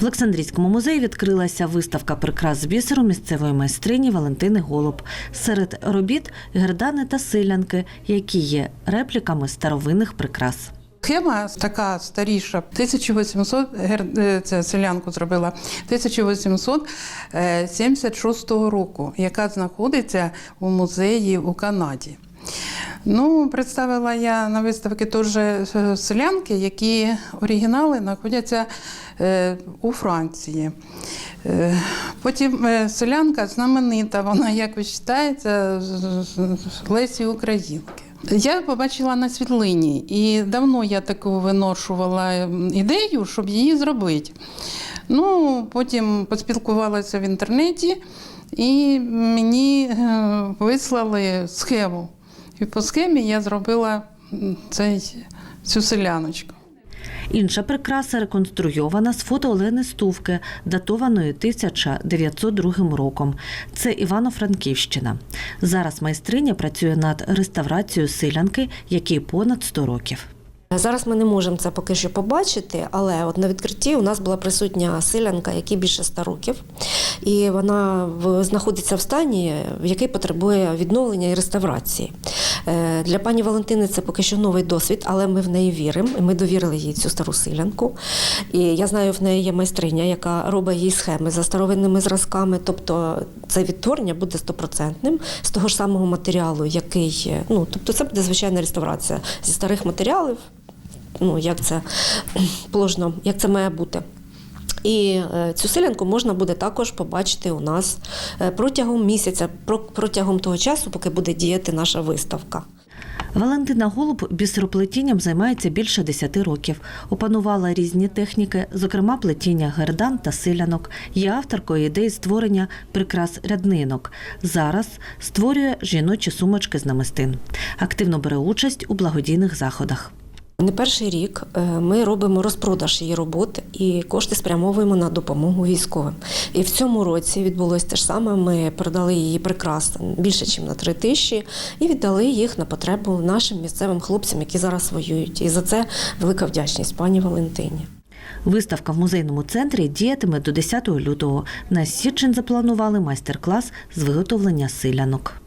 В Олександрійському музеї відкрилася виставка прикрас з бісеру місцевої майстрині Валентини Голуб. Серед робіт гердани та силянки, які є репліками старовинних прикрас. Схема така старіша, 1800, гер- е, це селянку зробила 1876 року, яка знаходиться у музеї у Канаді. Ну, представила я на виставці теж е, селянки, які оригінали знаходяться е, у Франції. Е, Потім селянка знаменита, вона як з- з Лесі Українки. Я побачила на світлині, і давно я таку виношувала ем, ідею, щоб її зробити. Ну, потім поспілкувалася в інтернеті, і мені вислали схему. І по схемі я зробила цей, цю селяночку. Інша прикраса реконструйована з фото Олени Стувки, датованої 1902 роком. Це Івано-Франківщина. Зараз майстриня працює над реставрацією силянки, якій понад 100 років. Зараз ми не можемо це поки що побачити, але от на відкритті у нас була присутня селянка, якій більше 100 років, і вона в- знаходиться в стані, в який потребує відновлення і реставрації. Е, Для пані Валентини це поки що новий досвід, але ми в неї віримо. Ми довірили їй цю стару селянку. І я знаю, в неї є майстриня, яка робить їй схеми за старовинними зразками. Тобто це відтворення буде стопроцентним з того ж самого матеріалу, який е, ну тобто це буде звичайна реставрація зі старих матеріалів ну, як це положено, як це має бути. І е, цю селянку можна буде також побачити у нас е, протягом місяця, про- протягом того часу, поки буде діяти наша виставка. Валентина Голуб бісероплетінням займається більше 10 років. Опанувала різні техніки, зокрема плетіння гердан та силянок. Є авторкою ідеї створення прикрас ряднинок. Зараз створює жіночі сумочки з намистин. Активно бере участь у благодійних заходах. Не перший рік е, ми робимо розпродаж її робот і кошти спрямовуємо на допомогу військовим. І в цьому році відбулося те ж саме. Ми продали її прикрас більше, ніж на три тисячі, і віддали їх на потребу нашим місцевим хлопцям, які зараз воюють. І за це велика вдячність пані Валентині. Виставка в музейному центрі діятиме до 10 лютого. На січень запланували майстер-клас з виготовлення силянок.